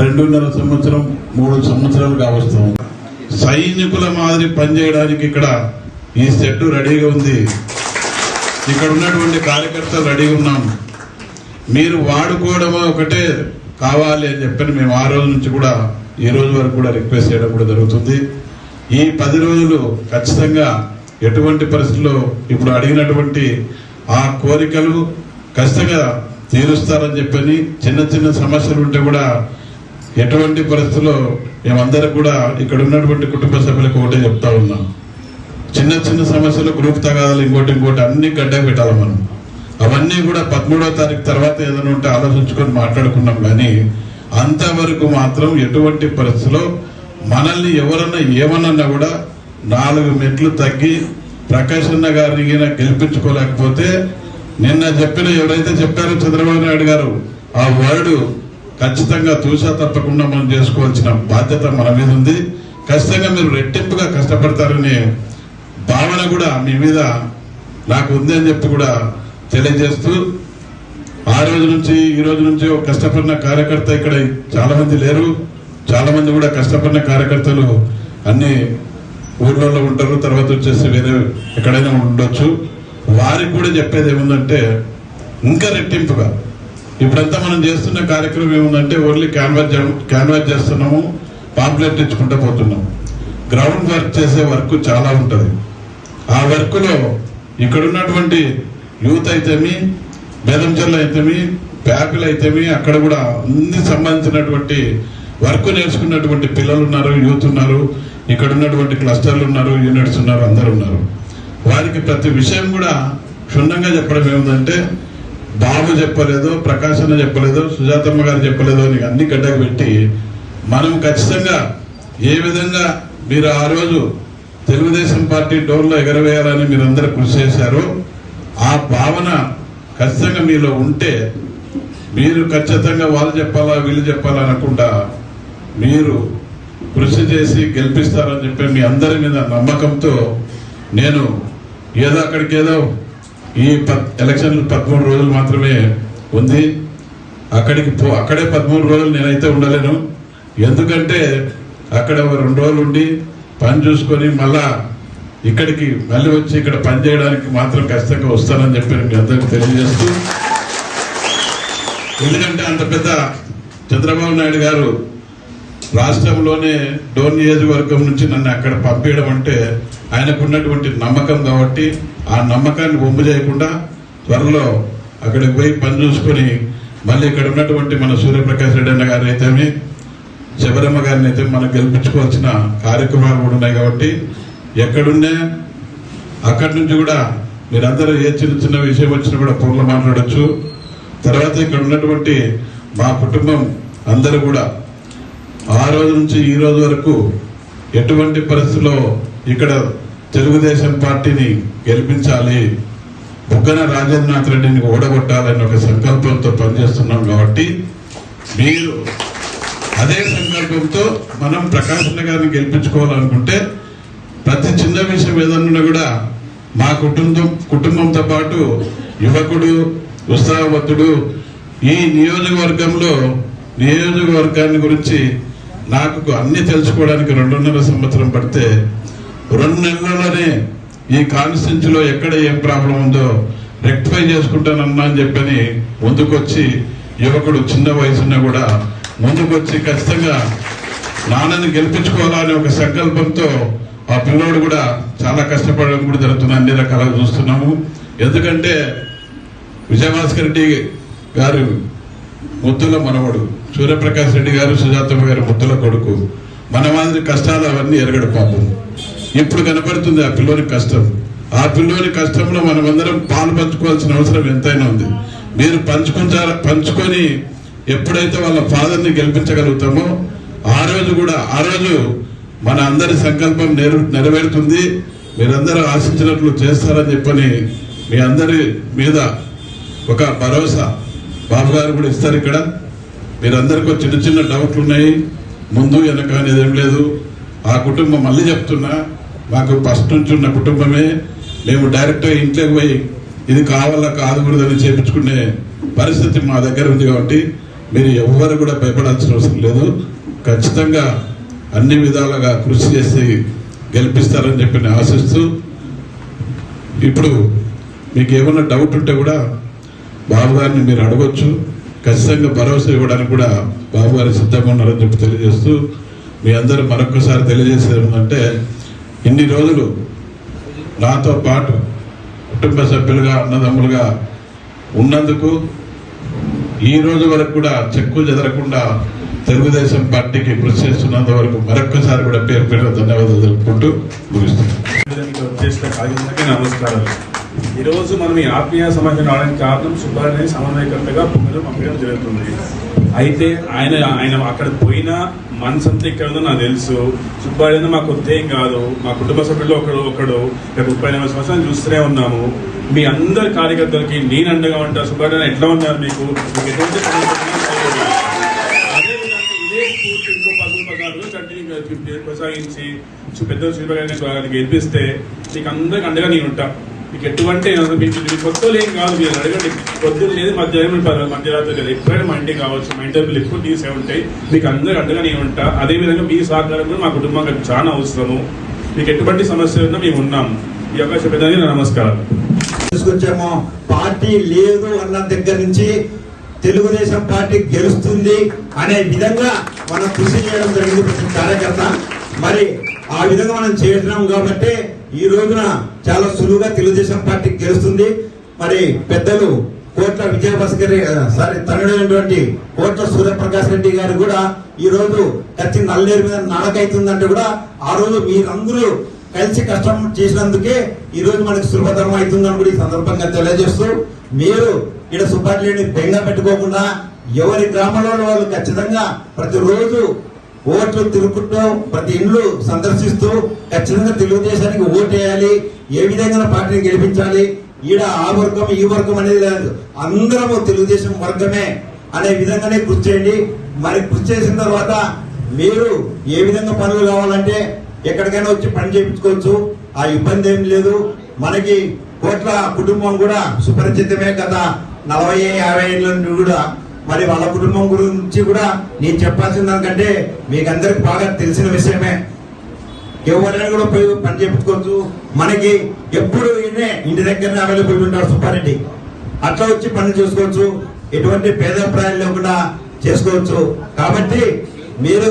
రెండున్నర సంవత్సరం మూడు సంవత్సరాలు కావస్తాం సైనికుల మాదిరి పనిచేయడానికి ఇక్కడ ఈ సెట్ రెడీగా ఉంది. ఇక్కడ ఉన్నటువంటి కార్యకర్తలు రెడీగా ఉన్నాం. మీరు వాడుకోవడం ఒకటే కావాలి అని చెప్పని మేము ఆ రోజు నుంచి కూడా ఈ రోజు వరకు కూడా రిక్వెస్ట్ చేయడం కూడా జరుగుతుంది. ఈ పది రోజులు ఖచ్చితంగా ఎటువంటి పరిస్థితుల్లో ఇప్పుడు అడిగినటువంటి ఆ కోరికలు ఖచ్చితంగా తీరుస్తారని చెప్పని చిన్న చిన్న సమస్యలు ఉంటే కూడా ఎటువంటి పరిస్థితుల్లో మేమందరం కూడా ఇక్కడ ఉన్నటువంటి కుటుంబ సభ్యులకు ఒకటే చెప్తా ఉన్నాం. చిన్న చిన్న సమస్యలు గ్రూప్ తగాదాలు ఇంకోటి ఇంకోటి అన్ని గడ్డకు పెట్టాలి మనం. అవన్నీ కూడా పదమూడవ తారీఖు తర్వాత ఏదైనా ఉంటే ఆలోచించుకొని మాట్లాడుకున్నాం కానీ అంతవరకు మాత్రం ఎటువంటి పరిస్థితిలో మనల్ని ఎవరన్నా ఏమన్నా కూడా నాలుగు మెట్లు తగ్గి ప్రకాశన్న గారిని గెలిపించుకోలేకపోతే నిన్న చెప్పిన ఎవరైతే చెప్పారో చంద్రబాబు నాయుడు గారు ఆ వర్డ్ ఖచ్చితంగా తూసా తప్పకుండా మనం చేసుకోవాల్సిన బాధ్యత మన మీద ఉంది. ఖచ్చితంగా మీరు రెట్టింపుగా కష్టపడతారనే భావన కూడా మీ మీద నాకు ఉంది అని చెప్పి కూడా తెలియజేస్తూ ఆ రోజు నుంచి ఈ రోజు నుంచి ఒక కష్టపడిన కార్యకర్త ఇక్కడ చాలా మంది లేరు. చాలా మంది కూడా కష్టపడిన కార్యకర్తలు అన్ని ఊర్లలో ఉంటారు. తర్వాత వచ్చేసి వేరే ఎక్కడైనా ఉండొచ్చు. వారికి కూడా చెప్పేది ఏముందంటే ఇంకా రెట్టింపుగా ఇప్పుడంతా మనం చేస్తున్న కార్యక్రమం ఏముందంటే ఓన్లీ క్యాన్వాస్ క్యాన్వాస్ చేస్తున్నాము పాంప్లెట్ ఇచ్చుకుంటూ పోతున్నాం. గ్రౌండ్ వర్క్ చేసే వర్క్ చాలా ఉంటుంది. ఆ వర్క్లో ఇక్కడున్నటువంటి ఇక్కడ ఉన్నటువంటి యూత్ అయితేమి బేదంచర్లు అయితేమి ప్యాపిల్ అయితేమి అక్కడ కూడా అన్ని సంబంధించినటువంటి వర్క్ నేర్చుకున్నటువంటి పిల్లలు ఉన్నారు యూత్ ఉన్నారు ఇక్కడ ఉన్నటువంటి క్లస్టర్లు ఉన్నారు యూనిట్స్ ఉన్నారు అందరు ఉన్నారు. వారికి ప్రతి విషయం కూడా క్షుణ్ణంగా చెప్పడం ఏముందంటే బాబు చెప్పలేదు ప్రకాశన్న చెప్పలేదు సుజాతమ్మ గారు చెప్పలేదు అని అన్ని గడ్డకు పెట్టి మనం ఖచ్చితంగా ఏ విధంగా మీరు ఆ రోజు తెలుగుదేశం పార్టీ డోర్లో ఎగరవేయాలని మీరందరూ కృషి చేశారు ఆ భావన ఖచ్చితంగా మీలో ఉంటే మీరు ఖచ్చితంగా వాళ్ళు చెప్పాలా వీళ్ళు చెప్పాలా అనకుండా మీరు కృషి చేసి గెలిపిస్తారని చెప్పి మీ అందరి మీద నమ్మకంతో నేను ఏదో అక్కడికి ఏదో ఈ ప- ఎలక్షన్లు పదమూడు రోజులు మాత్రమే ఉంది. అక్కడికి పో అక్కడే పదమూడు రోజులు నేనైతే ఉండలేను. ఎందుకంటే అక్కడ రెండు రోజులు ఉండి పని చూసుకొని మళ్ళా ఇక్కడికి మళ్ళీ వచ్చి ఇక్కడ పని చేయడానికి మాత్రం ఖచ్చితంగా వస్తానని చెప్పి మీ అందరికి తెలియజేస్తూ. ఎందుకంటే అంత పెద్ద చంద్రబాబు నాయుడు గారు రాష్ట్రంలోనే డోన్ నియోజకవర్గం నుంచి నన్ను అక్కడ పంపించడం అంటే ఆయనకు ఉన్నటువంటి నమ్మకం కాబట్టి ఆ నమ్మకాన్ని బొమ్మ చేయకుండా త్వరలో అక్కడికి పోయి పని చూసుకొని మళ్ళీ ఇక్కడ ఉన్నటువంటి మన సూర్యప్రకాష్ రెడ్డి అన్న గారిని అయితేమి శబరమ్మ గారిని అయితే మనం గెలిపించుకోవాల్సిన కార్యక్రమాలు కూడా ఉన్నాయి కాబట్టి ఎక్కడున్నా అక్కడి నుంచి కూడా మీరందరూ ఏ చిన్న చిన్న విషయం వచ్చినా కూడా ఫోన్లో మాట్లాడచ్చు. తర్వాత ఇక్కడ ఉన్నటువంటి మా కుటుంబం అందరూ కూడా ఆ రోజు నుంచి ఈ రోజు వరకు ఎటువంటి పరిస్థితుల్లో ఇక్కడ తెలుగుదేశం పార్టీని గెలిపించాలి. బుగ్గన రాజేంద్రనాథ్ రెడ్డిని ఓడగొట్టాలని ఒక సంకల్పంతో పనిచేస్తున్నాం కాబట్టి మీరు అదే సంకల్పంతో మనం ప్రకాశన్న గారిని గెలిపించుకోవాలనుకుంటే ప్రతి చిన్న విషయం ఏదన్నా కూడా మా కుటుంబం కుటుంబంతో పాటు యువకుడు ఉత్సాహవంతుడు ఈ నియోజకవర్గంలో నియోజకవర్గాన్ని గురించి నాకు అన్ని తెలుసుకోవడానికి రెండున్నర సంవత్సరం పడితే రెండు నెలల్లోనే ఈ కాన్స్టిట్యూన్సీలో ఎక్కడ ఏం ప్రాబ్లం ఉందో రెక్టిఫై చేసుకుంటానన్నా అని చెప్పని ముందుకొచ్చి యువకుడు చిన్న వయసున్నా కూడా ముందుకొచ్చి ఖచ్చితంగా నాన్నని గెలిపించుకోవాలనే ఒక సంకల్పంతో ఆ పిల్లోడు కూడా చాలా కష్టపడడం కూడా జరుగుతుంది. అన్ని రకాలుగా చూస్తున్నాము. ఎందుకంటే విజయభాస్కర్ రెడ్డి గారు ముద్దుల మనవడు సూర్యప్రకాష్ రెడ్డి గారు సుజాతమ్మ గారి ముద్దుల కొడుకు. మన మాదిరి కష్టాలు అవన్నీ ఎరగడు పాపం. ఇప్పుడు కనపడుతుంది ఆ పిల్లోని కష్టం? ఆ పిల్లోని కష్టంలో మనమందరం పాలు పంచుకోవాల్సిన అవసరం ఎంతైనా ఉంది. మీరు పంచుకుంటారా పంచుకొని ఎప్పుడైతే వాళ్ళ ఫాదర్ని గెలిపించగలుగుతామో ఆ రోజు కూడా ఆ రోజు మన అందరి సంకల్పం నెరవే నెరవేరుతుంది. మీరందరూ ఆశించినట్లు చేస్తారని చెప్పని మీ అందరి మీద ఒక భరోసా బాబు గారు కూడా ఇస్తారు ఇక్కడ. మీరందరికీ చిన్న చిన్న డౌట్లు ఉన్నాయి ముందు వెనక అనేది ఏం లేదు. ఆ కుటుంబం మళ్ళీ చెప్తున్నా. మాకు ఫస్ట్ నుంచి ఉన్న కుటుంబమే. మేము డైరెక్ట్గా ఇంట్లోకి పోయి ఇది కావాలా కాదుకూడదని చేపించుకునే పరిస్థితి మా దగ్గర ఉంది కాబట్టి మీరు ఎవ్వరు కూడా భయపడాల్సిన అవసరం లేదు. ఖచ్చితంగా అన్ని విధాలుగా కృషి చేసి గెలిపిస్తారని చెప్పి నేను ఆశిస్తూ ఇప్పుడు మీకు ఏమైనా డౌట్ ఉంటే కూడా బాబు గారిని మీరు అడగొచ్చు. ఖచ్చితంగా భరోసా ఇవ్వడానికి కూడా బాబు గారు సిద్ధంగా ఉన్నారని చెప్పి తెలియజేస్తూ మీ అందరూ మరొకసారి తెలియజేసేది ఏంటంటే ఇన్ని రోజులు నాతో పాటు కుటుంబ సభ్యులుగా అన్నదమ్ములుగా ఉన్నందుకు ఈ రోజు వరకు కూడా చెక్కు చెదరకుండా తెలుగుదేశం పార్టీకి కృషి చేస్తున్నంత వరకు మరొక్కసారి కూడా పేరు పేరు ధన్యవాదాలు తెలుపుకుంటూ ముగిస్తున్నాను. నమస్కారాలు. ఈరోజు మనం ఈ ఆత్మీయ సమాజం రావడానికి కారణం సుబ్బారెడ్డి సమన్వయకర్తగా పొంగలు పంపించడం జరుగుతుంది. అయితే ఆయన ఆయన అక్కడ పోయినా మనసు అంతా ఇక్కడ ఉందో నాకు తెలుసు. సుబ్బారెడ్డి మాకు కొత్త ఏం కాదు. మా కుటుంబ సభ్యుల్లో ఒకడు ఒకడు ఇక ముప్పై నలభై సంవత్సరాలు చూస్తూనే ఉన్నాము. మీ అందరి కార్యకర్తలకి నేను అండగా ఉంటా. సుబ్బారెడ్డి ఎట్లా ఉన్నారు మీకు? మీకు ఎటువంటి ఇదే కొనసాగించి పెద్ద శిల్ప గెలిపిస్తే మీకు అందరికి అండగా నేను ఉంటా. మీకు ఎటువంటి మీకు మీకు కొత్త ఏం కాదు మీరు అడగండి. పొద్దున్న లేదు మధ్యాహ్నం మధ్యరాత్రి లేదు ఎప్పుడైనా మా ఇంటికి కావచ్చు మా ఇంటర్వ్యూలు ఎప్పుడు తీసే ఉంటాయి. మీకు అందరూ అడ్డగా నేను ఉంటా. అదే విధంగా మీ సహకారం కూడా మా కుటుంబానికి చాలా అవసరము. మీకు ఎటువంటి సమస్య ఉన్నా మేము ఉన్నాము ఈ అవకాశం పెద్దగా నమస్కారం. తీసుకొచ్చాము. పార్టీ లేదు అన్న దగ్గర నుంచి తెలుగుదేశం పార్టీ గెలుస్తుంది అనే విధంగా మనం కృషి చేయడం జరిగింది ప్రతి కార్యకర్త. మరి ఆ విధంగా మనం చేస్తున్నాం కాబట్టి ఈ రోజున చాలా సులువుగా తెలుగుదేశం పార్టీ గెలుస్తుంది. మరి పెద్దలు కోట్ల విజయభాస్కర్ సారీ తనుడైనటువంటి కోట్ల సూర్యప్రకాష్ రెడ్డి గారు కూడా ఈ రోజు కచ్చి నల్లేరు మీద నడకైతుందంటే కూడా ఆ రోజు మీరందరూ కలిసి కష్టం చేసినందుకే ఈ రోజు మనకి సులభతరం అవుతుందని కూడా ఈ సందర్భంగా తెలియజేస్తూ మీరు ఇక్కడ సుబ్బారెడ్డిని బెంగ పెట్టుకోకుండా ఎవరి గ్రామంలో వాళ్ళు ఖచ్చితంగా ప్రతిరోజు ఓట్లు తిరుగుతూ ప్రతి ఇండ్లు సందర్శిస్తూ ఖచ్చితంగా తెలుగుదేశానికి ఓటు వేయాలి ఏ విధంగా పార్టీని గెలిపించాలి? ఈడ ఆ వర్గం ఈ వర్గం అనేది లేదు. అందరము తెలుగుదేశం వర్గమే అనే విధంగానే కృషి చేయండి. మరి కృషి చేసిన తర్వాత మీరు ఏ విధంగా పనులు కావాలంటే ఎక్కడికైనా వచ్చి పని చేయించుకోవచ్చు. ఆ ఇబ్బంది ఏం లేదు. మనకి కోట్ల కుటుంబం కూడా సుపరిచితమే గత నలభై యాభై ఏళ్ళ నుండి కూడా మరి వాళ్ళ కుటుంబం గురించి కూడా నేను చెప్పాల్సిన దానికంటే మీకు అందరికి బాగా తెలిసిన విషయమే. ఎవరైనా కూడా పోయి పని చెప్పుకోవచ్చు మనకి ఎప్పుడు ఈయనే ఇంటి దగ్గరనే అవైలబుల్ ఉంటారు సుబ్బారెడ్డి. అట్లా వచ్చి పని చేసుకోవచ్చు. ఎటువంటి భేదాభిప్రాయాలు లేకుండా చేసుకోవచ్చు. కాబట్టి మీరు